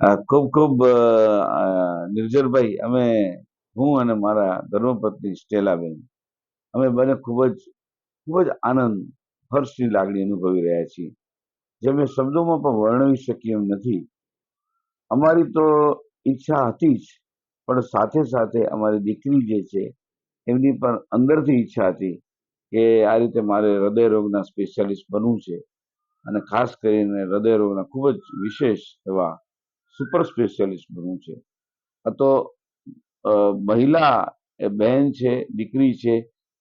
ખૂબ ખૂબ નિર્જરભાઈ, અમે હું અને મારા ધર્મપત્ની સ્ટેલાબેન, અમે બંને ખૂબ જ ખૂબ જ આનંદ, હર્ષની લાગણી અનુભવી રહ્યા છીએ. જે અમે શબ્દોમાં પણ વર્ણવી શકીએ એમ નથી. અમારી તો ઈચ્છા હતી જ, પણ સાથે સાથે અમારી દીકરી જે છે, એમની પણ અંદરથી ઈચ્છા હતી કે આ રીતે મારે હૃદયરોગના સ્પેશિયાલિસ્ટ બનવું છે. અને ખાસ કરીને હૃદયરોગના ખૂબ જ વિશેષ એવા સુપર સ્પેશિયાલિસ્ટ બનવું છે. તો મહિલા એ બહેન છે, દીકરી છે,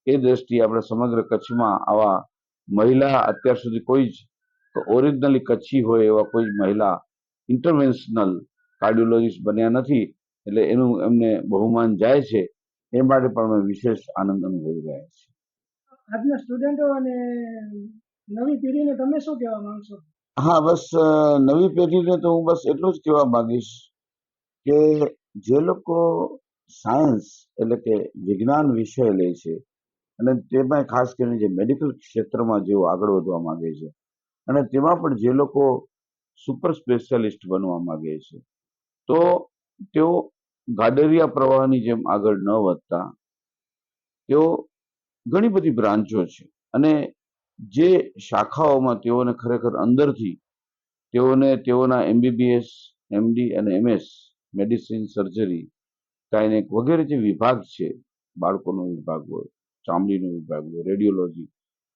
એ દ્રષ્ટિએ આપણે સમગ્ર કચ્છમાં આવા મહિલા અત્યાર સુધી કોઈ જ ઓરિજિનલી કચ્છી હોય એવા કોઈ જ મહિલા ઇન્ટરવેન્શનલ કાર્ડિયોલોજીસ્ટ બન્યા નથી, એટલે એનું એમને બહુમાન જાય છે, એ માટે પણ અમે વિશેષ આનંદ અનુભવી રહ્યા છીએ. આજના સ્ટુડન્ટો અને નવી પેઢીને તમે શું કહેવા માંગશો? હા, બસ નવી પેઢીને તો હું બસ એટલું જ કહેવા માંગીશ કે જે લોકો સાયન્સ એટલે કે વિજ્ઞાન વિષય લે છે અને તેમાં ખાસ કરીને જે મેડિકલ ક્ષેત્રમાં જેઓ આગળ વધવા માંગે છે અને તેમાં પણ જે લોકો સુપર સ્પેશિયાલિસ્ટ બનવા માંગે છે, તો તેઓ ગાડરિયા પ્રવાહની જેમ આગળ ન વધતા. તેઓ ઘણી બધી બ્રાન્ચો છે અને જે શાખાઓમાં તેઓને ખરેખર અંદરથી તેઓને તેઓના એમબીબીએસ એમડી અને એમએસ મેડિસિન સર્જરી ગાયનેક વગેરે જે વિભાગ છે, બાળકોનો વિભાગ હોય, ચામડીનો વિભાગ હોય રેડિયોલોજી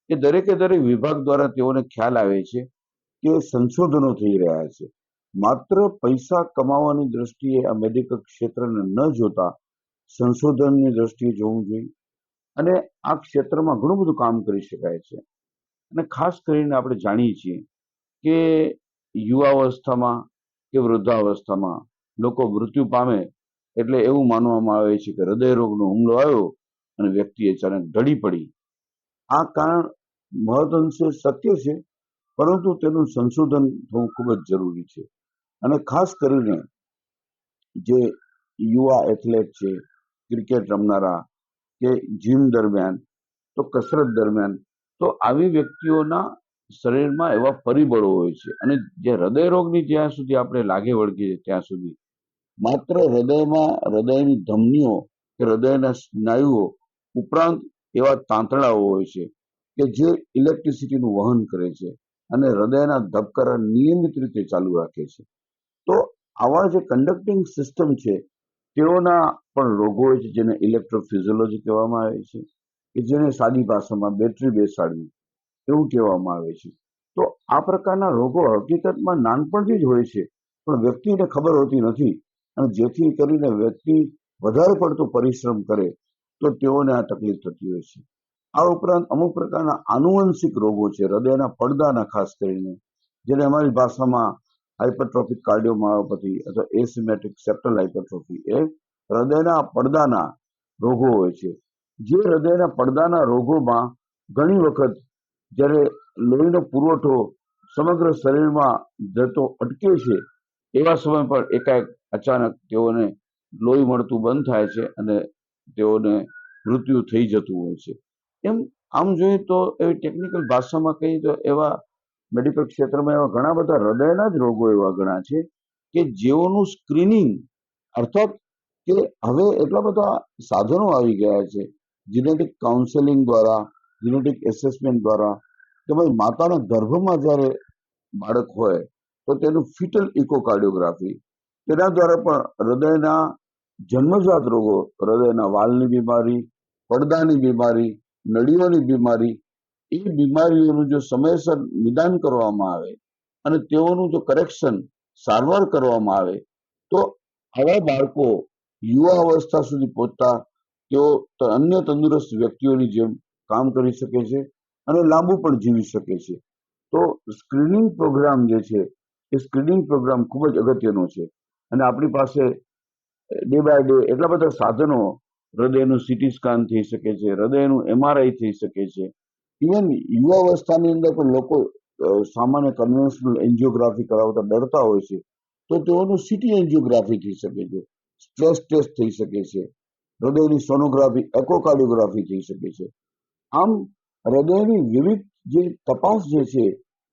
એ દરેકે દરેક વિભાગ દ્વારા તેઓને ખ્યાલ આવે છે કે સંશોધનો થઈ રહ્યા છે. માત્ર પૈસા કમાવાની દ્રષ્ટિએ આ મેડિકલ ક્ષેત્રને ન જોતા સંશોધનની દ્રષ્ટિએ જોવું જોઈએ. અને આ ક્ષેત્રમાં ઘણું બધું કામ કરી શકાય છે. અને ખાસ કરીને આપણે જાણીએ છીએ કે યુવાવસ્થામાં કે વૃદ્ધાવસ્થામાં લોકો મૃત્યુ પામે એટલે એવું માનવામાં આવે છે કે હૃદય રોગનો હુમલો આવ્યો અને વ્યક્તિ અચાનક ઢળી પડી. આ કારણ મહદઅંશે સત્ય છે, પરંતુ તેનું સંશોધન થવું ખૂબ જ જરૂરી છે. અને ખાસ કરીને જે યુવા એથ્લેટ છે, ક્રિકેટ રમનારા કે જીમ દરમિયાન, તો કસરત દરમિયાન તો આવી વ્યક્તિઓના શરીરમાં એવા પરિબળો હોય છે. અને જે હૃદય રોગની જ્યાં સુધી આપણે લાગે વળગીએ ત્યાં સુધી, માત્ર હૃદયમાં હૃદયની ધમનીઓ કે હૃદયના સ્નાયુઓ ઉપરાંત એવા તાંતણાઓ હોય છે કે જે ઇલેક્ટ્રિસિટીનું વહન કરે છે અને હૃદયના ધબકારા નિયમિત રીતે ચાલુ રાખે છે. તો આવા જે કન્ડક્ટિંગ સિસ્ટમ છે, તેઓના પણ રોગો હોય છે જેને ઇલેક્ટ્રોફિઝિયોલોજી કહેવામાં આવે છે. કે જેને સાદી ભાષામાં બેટરી બેસાડવી, એવું કહેવામાં આવે છે. તો આ પ્રકારના રોગો હકીકતમાં નાનપણથી જ હોય છે, પણ વ્યક્તિને ખબર હોતી નથી અને જેથી કરીને વ્યક્તિ વધારે પડતો પરિશ્રમ કરે, તો તેઓને આ તકલીફ થતી હોય છે. આ ઉપરાંત અમુક પ્રકારના આનુવંશિક રોગો છે, હૃદયના પડદાના ખાસ કરીને, જેને અમારી ભાષામાં હાઇપરટ્રોફિક કાર્ડિયોમાયોપથી અથવા એસિમેટિક સેપ્ટલ હાઇપરટ્રોફી એ હૃદયના પડદાના રોગો હોય છે. જે હૃદયના પડદાના રોગોમાં ઘણી વખત જ્યારે લોહીનો પુરવઠો સમગ્ર શરીરમાં જતો અટકે છે, એવા સમય પર એકાએક અચાનક તેઓને લોહી મળતું બંધ થાય છે અને તેઓને મૃત્યુ થઈ જતું હોય છે. એમ આમ જોઈએ તો એવી ટેકનિકલ ભાષામાં કહીએ તો એવા મેડિકલ ક્ષેત્રમાં એવા ઘણા બધા હૃદયના જ રોગો એવા ઘણા છે કે જેઓનું સ્ક્રીનિંગ અર્થાત કે હવે એટલા બધા સાધનો આવી ગયા છે જીનેટિક કાઉન્સેલિંગ દ્વારા જીનેટિક એસેસમેન્ટ દ્વારા ભાઈ માતાના ગર્ભમાં જ્યારે બાળક હોય, તો તેનું ફિટલ ઇકોકાર્ડિયોગ્રાફી તેના દ્વારા પણ હૃદયના જન્મજાત રોગો, હૃદયના વાલની બીમારી, પડદાની બીમારી, નળીઓની બીમારી, એ બીમારીઓનું જો સમયસર નિદાન કરવામાં આવે અને તેઓનું જો કરેક્શન સારવાર કરવામાં આવે, તો આવા બાળકો યુવા અવસ્થા સુધી પહોંચતા તેઓ અન્ય તંદુરસ્ત વ્યક્તિઓની જેમ કામ કરી શકે છે અને લાંબુ પણ જીવી શકે છે. તો સ્ક્રીનિંગ પ્રોગ્રામ જે છે, એ સ્ક્રીનિંગ પ્રોગ્રામ ખૂબ જ અગત્યનો છે. અને આપણી પાસે ડે બાય ડે એટલા બધા સાધનો હૃદયનું સિટી સ્કેન થઈ શકે છે, હૃદયનું એમઆરઆઈ થઈ શકે છે. ઇવન યુવાવસ્થાની અંદર પણ લોકો સામાન્ય કન્વેન્શનલ એન્જિયોગ્રાફી કરાવતા ડરતા હોય છે. તો તેઓનું સિટી એન્જિયોગ્રાફી થઈ શકે છે. સ્ટ્રેસ ટેસ્ટ થઈ શકે છે. હૃદયની સોનોગ્રાફી, એકોકાર્ડિયોગ્રાફી થઈ શકે છે. આમ, હૃદયની વિવિધ જે તપાસ જે છે,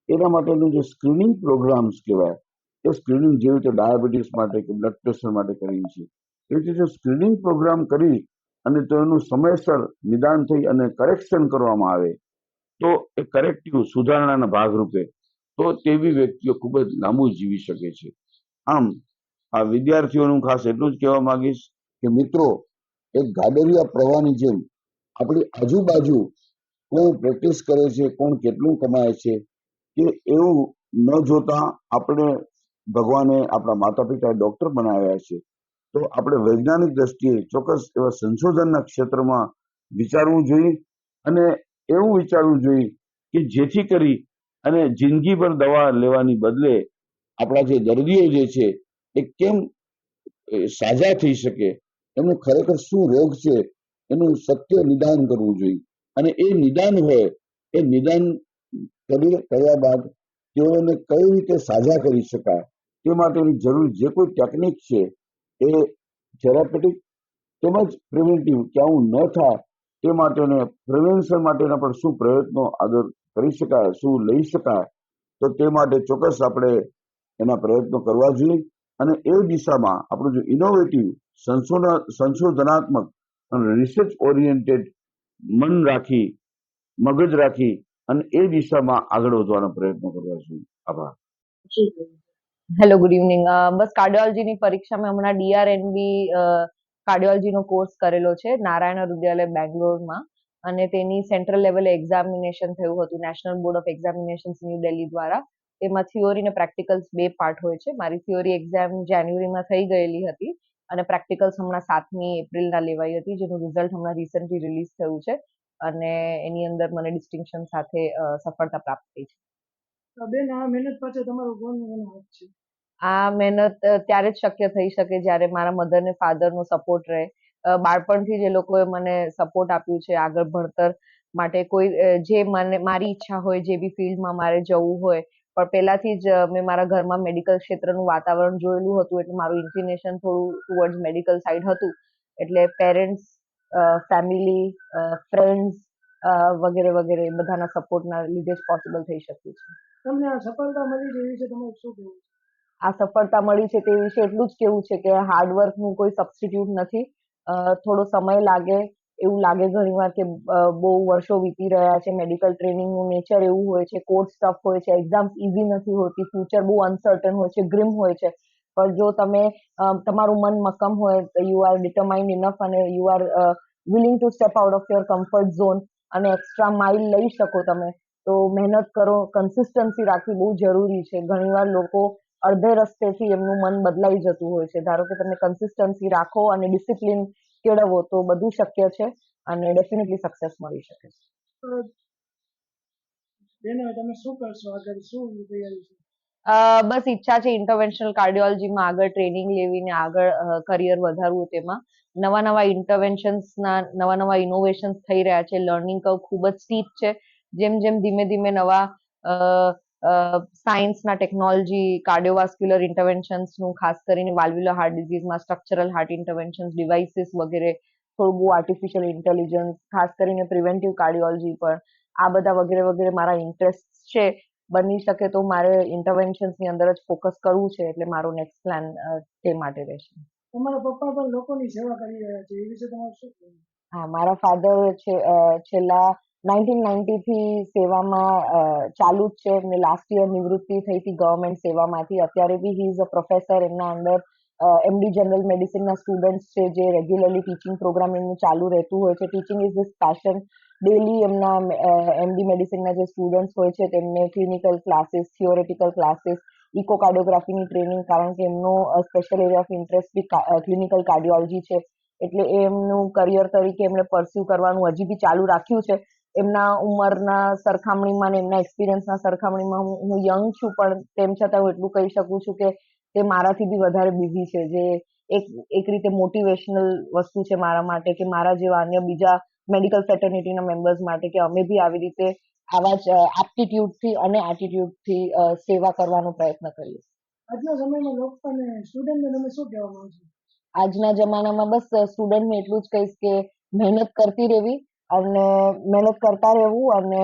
એના માટેનું જે સ્ક્રીનિંગ પ્રોગ્રામ્સ કહેવાય, એ સ્ક્રીનિંગ જેવી રીતે ડાયાબિટીસ માટે કે બ્લડ પ્રેશર માટે કરીએ છીએ એવી રીતે સ્ક્રીનિંગ પ્રોગ્રામ કરી અને તેનું સમયસર નિદાન થઈ અને કરેક્શન કરવામાં આવે, તો એ કરેક્ટિવ સુધારણાના ભાગરૂપે, તો તેવી વ્યક્તિઓ ખૂબ જ લાંબુ જીવી શકે છે. આમ, આ વિદ્યાર્થીઓનું ખાસ એટલું જ કહેવા માંગીશ કે મિત્રો એક ગાડરિયા પ્રવાહની જેમ આપણી આજુબાજુ કોણ પ્રેક્ટિસ કરે છે, કોણ કેટલું કમાય છે, કે એવું ન જોતા આપણે ભગવાને આપણા માતા પિતાએ ડોક્ટર બનાવ્યા છે. તો આપણે વૈજ્ઞાનિક દ્રષ્ટિએ ચોક્કસ એવા સંશોધનના ક્ષેત્રમાં વિચારવું જોઈએ અને એવું વિચારવું જોઈએ કે જેથી કરી અને જિંદગીભર દવા લેવાની બદલે આપણા જે દર્દીઓ જે છે, એ કેમ સાજા થઈ શકે? એનું ખરેખર શું રોગ છે, એનું સત્ય નિદાન કરવું જોઈએ. અને એ નિદાન હોય, એ નિદાન કરી કર્યા બાદ તેઓને કઈ રીતે સાજા કરી શકાય, તે માટેની જરૂર જે કોઈ ટેકનિક છે, એ થેરાપેટિક તેમજ પ્રિવેન્ટિવ કે આવું ન થાય, તે માટેને પ્રિવેન્શન માટેના પણ શું પ્રયત્નો આદર કરી શકાય, શું લઈ શકાય, તો તે માટે ચોક્કસ આપણે એના પ્રયત્નો કરવા જોઈએ. અને એ દિશામાં આપણું જો ઇનોવેટિવ સંશોધનાત્મક અને રિસર્ચ ઓરિએન્ટેડ મન રાખી, મગજ રાખી અને એ દિશામાં આગળ વધવાનો પ્રયત્નો કરવા જોઈએ આભાર. હેલો ગુડ ઇવનિંગ બસ કાર્ડિયોલોજીની પરીક્ષા મેં હમણાં ડીઆરએનબી કાર્ડિયોલોજીનો કોર્સ કરેલો છે, નારાયણ હૃદયાલય બેંગ્લોરમાં. અને તેની સેન્ટ્રલ લેવલે એક્ઝામિનેશન થયું હતું National Board of Examinations New Delhi દ્વારા. તેમાં થિયોરી અને પ્રેક્ટિકલ્સ બે પાર્ટ હોય છે. મારી થિયોરી એક્ઝામ જાન્યુઆરીમાં થઈ ગયેલી હતી. અને પ્રેક્ટિકલ્સ હમણાં સાતમી એપ્રિલના લેવાઈ હતી જેનું રિઝલ્ટ હમણાં રિસન્ટલી રિલીઝ થયું છે. અને એની અંદર મને ડિસ્ટિંક્શન સાથે સફળતા પ્રાપ્ત થઈ છે. બેન આ મહેનત પાછળ તમારો કોણ હાથ છે. આ મહેનત ત્યારે જ શક્ય થઈ શકે જ્યારે મારા મધર ને ફાધરનો સપોર્ટ રહે. બાળપણથી જે લોકોએ મને સપોર્ટ આપ્યું છે આગળ ભણતર માટે કોઈ જે મને મારી ઈચ્છા હોય જે બી ફિલ્ડમાં મારે જવું હોય પણ પહેલાથી જ મેં મારા ઘરમાં મેડિકલ ક્ષેત્રનું વાતાવરણ જોયેલું હતું એટલે મારું ઇન્ક્લિનેશન થોડું ટુવર્ડ્સ મેડિકલ સાઈડ હતું. એટલે પેરેન્ટ્સ ફેમિલી ફ્રેન્ડ્સ વગેરે વગેરે બધાના સપોર્ટના લીધે જ પોસિબલ થઈ શક્યું છે. તમને આ સફળતા મળી છે એ તમારું શું કહેવું આ સફળતા મળી છે તે વિશે એટલું જ કેવું છે કે હાર્ડવર્કનું કોઈ સબસ્ટિટ્યુટ નથી. થોડો સમય લાગે એવું લાગે ઘણીવાર કે બહુ વર્ષો વીતી રહ્યા છે મેડિકલ ટ્રેનિંગનું નેચર એવું હોય છે કોર્સ ટફ હોય છે એક્ઝામ્સ ઇઝી નથી હોતી ફ્યુચર બહુ અનસર્ટન હોય છે ગ્રીમ હોય છે. પણ જો તમે તમારું મન મક્કમ હોય યુ આર ડિટરમાઇન્ડ ઇનફ અને you are willing to step out of your comfort zone અને એક્સ્ટ્રા માઇલ લઈ શકો તમે, તો મહેનત કરો કન્સિસ્ટન્સી રાખવી બહુ જરૂરી છે. ઘણીવાર લોકો અડધે રસ્તેથી એમનું મન બદલાઈ જતું હોય છે. ધારો કે તમે કન્સિસ્ટન્સી રાખો અને ડિસિપ્લિન કેળવો તો બધું શક્ય છે અને ડેફિનેટલી સક્સેસ મળી શકે છે. બેન હવે તમે શું કરશો? આગળ શું તૈયારી છે? અ, બસ ઈચ્છા છે ઇન્ટરવેન્શનલ કાર્ડિયોલોજીમાં આગળ ટ્રેનિંગ લેવીને આગળ કરિયર વધારવું તેમાં. નવા નવા ઇન્ટરવેન્શન્સના નવા નવા ઇનોવેશન્સ થઈ રહ્યા છે. લર્નિંગ કર્વ ખૂબ જ સ્ટીપ છે. જેમ જેમ ધીમે ધીમે નવા સાયન્સના ટેકનોલોજી કાર્ડિયોવાસ્ક્યુલર ઇન્ટરવેન્શન્સનું ખાસ કરીને વાલ્વ્યુલર હાર્ટ ડિઝીઝમાં સ્ટ્રક્ચરલ હાર્ટ ઇન્ટરવેન્શન્સ ડિવાઇસીસ વગેરે થોડું બહુ આર્ટિફિશિયલ ઇન્ટેલિજન્સ ખાસ કરીને પ્રિવેન્ટિવ કાર્ડિયોલોજી પર આ બધા વગેરે વગેરે મારા ઇન્ટરેસ્ટ છે. બની શકે તો મારે ઇન્ટરવેન્શન્સની અંદર જ ફોકસ કરવું છે એટલે મારો નેક્સ્ટ પ્લાન તે માટે રહેશે. તમારા પપ્પા પણ લોકોની સેવા કરી રહ્યા છે એ વિશે તમારું શું હા મારા ફાધર છે છેલ્લા નાઇન્ટીન નાઇન્ટીથી સેવામાં ચાલુ જ છે. એમને લાસ્ટ યર નિવૃત્તિ થઈ હતી ગવર્મેન્ટ સેવામાંથી. અત્યારે બી હી ઇઝ અ પ્રોફેસર એમના અંદર એમડી જનરલ મેડિસિનના સ્ટુડન્ટ્સ છે જે રેગ્યુલરલી ટીચિંગ પ્રોગ્રામ એમનું ચાલુ રહેતું હોય છે. Teaching is this passion daily એમના એમડી મેડિસિનના જે સ્ટુડન્ટ્સ હોય છે, તેમને ક્લિનિકલ ક્લાસીસ થિયોરેટિકલ ક્લાસીસ ઇકોકાર્ડિયોગ્રાફીની ટ્રેનિંગ કારણ કે એમનો special area of interest be clinical cardiology છે. એટલે એમનું કરિયર તરીકે એમણે પરસ્યુ કરવાનું હજી બી ચાલુ રાખ્યું છે. એમના ઉંમરના સરખામણીમાં ને એમના એક્સપિરિયન્સના સરખામણીમાં હું હું યંગ છું પણ તેમ છતાં હું એટલું કહી શકું છું કે તે મારાથી બી વધારે બિઝી છે. જે એક એક રીતે મોટિવેશનલ વસ્તુ છે મારા માટે કે મારા જેવા અન્ય બીજા મેડિકલ ફેટર્નિટીના મેમ્બર્સ માટે કે અમે બી આવી રીતે આવા જ એપ્ટિટ્યુડથી અને એટીટ્યુડથી સેવા કરવાનો પ્રયત્ન કરીએ. આજના સમયમાં લોકોને સ્ટુડન્ટને તમે શું કહેવા માંગો છો? આજના જમાનામાં બસ સ્ટુડન્ટને એટલું જ કહીશ કે મહેનત કરતી રહેવી અને મહેનત કરતા રહેવું અને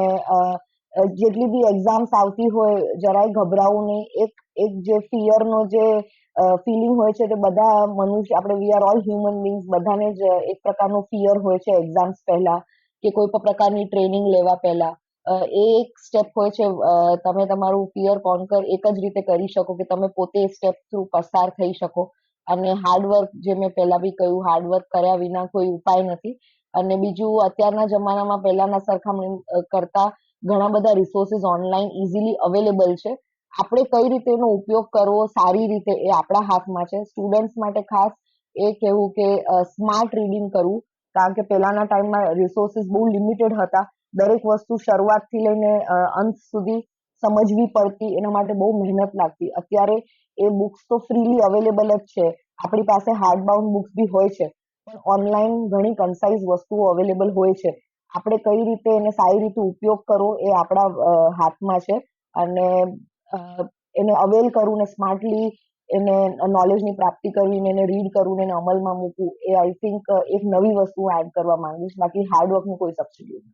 જેટલી બી એક્ઝામ્સ આવતી હોય, જરાય ગભરાવું નહીં. એક એક જે ફિયરનો જે ફિલિંગ હોય છે તે બધા મનુષ્ય, આપણે we are all human beings બધાને જ એક પ્રકારનો ફિયર હોય છે એક્ઝામ્સ પહેલા, કે કોઈ પણ પ્રકારની ટ્રેનિંગ લેવા પહેલા. એ એક સ્ટેપ હોય છે તમે તમારું ફિયર કોન્કર એક જ રીતે કરી શકો કે તમે પોતે સ્ટેપ થ્રુ પસાર થઈ શકો. અને હાર્ડવર્ક જે મેં પહેલા બી કહ્યું હાર્ડવર્ક કર્યા વિના કોઈ ઉપાય નથી. અને બીજું અત્યારના જમાનામાં પહેલાના સરખામણી કરતા ઘણા બધા રિસોર્સિસ ઓનલાઈન ઇઝીલી અવેલેબલ છે. આપણે કઈ રીતે એનો ઉપયોગ કરવો, સારી રીતે એ આપણા હાથમાં છે. સ્ટુડન્ટ્સ માટે ખાસ એ કહેવું કે સ્માર્ટ રીડિંગ કરવું, કારણ કે પહેલાના ટાઈમમાં રિસોર્સિસ બહુ લિમિટેડ હતા. દરેક વસ્તુ શરૂઆતથી લઈને અંત સુધી સમજવી પડતી, એના માટે બહુ મહેનત લાગતી. અત્યારે એ બુક્સ તો ફ્રીલી અવેલેબલ જ છે. આપણી પાસે હાર્ડ બાઉન્ડ બુક્સ બી હોય છે. પણ ઓનલાઈન ઘણી કન્સાઇઝ વસ્તુઓ અવેલેબલ હોય છે. આપણે કઈ રીતે એને સારી રીતે ઉપયોગ કરવો એ આપણા હાથમાં છે. અને એને અવેલ કરવું ને સ્માર્ટલી એને નોલેજની પ્રાપ્તિ કરવી એને રીડ કરવું ને એને અમલમાં મૂકવું એ આઈ થિંક એક નવી વસ્તુ એડ કરવા માંગીશ. બાકી હાર્ડવર્કનું કોઈ સબસ્ટિટ્યુટ